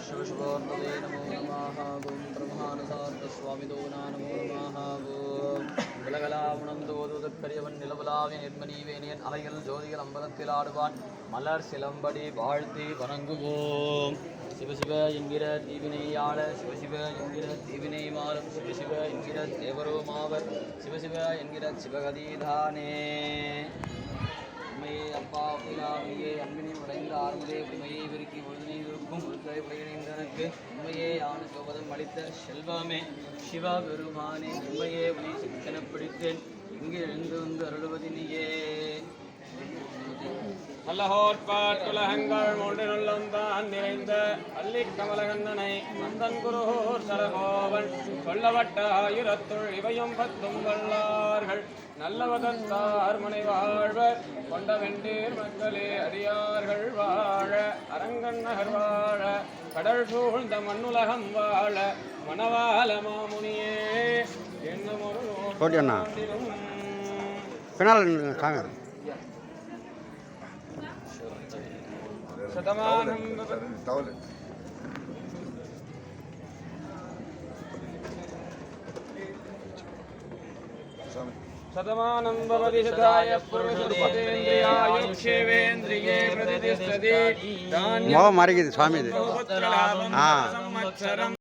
शिवशुभोर्तवे नमो नमः ॐ ब्रह्मानसार्धस्वामितो नमो नमः ॐ விலகலாமுணம் தோதுதற்கரியவன் நிலவலாவின் நென்மணிவேனியன் அலைகள் ஜோதிகள் அம்பலத்தில் ஆடுவான் மலர் சிலம்படி வாழ்த்தி வணங்குவோம் சிவசிவ என்கிற தீவினையாள சிவசிவ என்கிற தீவினை மாறும் சிவசிவ என்கிற தேவரோமாவர் சிவசிவ என்கிற சிவகதிதானே உடைந்த உண்மையை விருக்கி ஒழுதினை விருக்கும் உள்கை உடையினைந்தனக்கு உண்மையே ஆன சோபதம் அளித்த செல்வாமே. சிவா பெருமானே உண்மையே உனி சித்தன பிடித்தேன் இங்கு எழுந்து வந்து அருள்வதினியே. உலகங்கள் மூன்று நல்லம் தான் நிறைந்த அல்லி கமலகந்தனை நந்தன் குருகூர் சரகோவன் சொல்லவட்ட ஆயிரத்துள் இவையும் பத்தும் வல்லார்கள் நல்லவதத்தார் மனை வாழ்வர் கொண்ட வெண்டீர் மக்களே அடியார்கள் வாழ அரங்கன் நகர் வாழ கடல் சூழ்ந்த மண்ணுலகம் வாழ மணவாள மாமுனியே என்னும் ஒரு ஓடி அண்ணா. நோக்கிலும் பின்னால் శతమానం శతమానం భవతి. శతాయ పురుషదేంద్రియాయుక్షేవేంద్రియే ప్రతిష్టతి. మరిగింది స్వామిది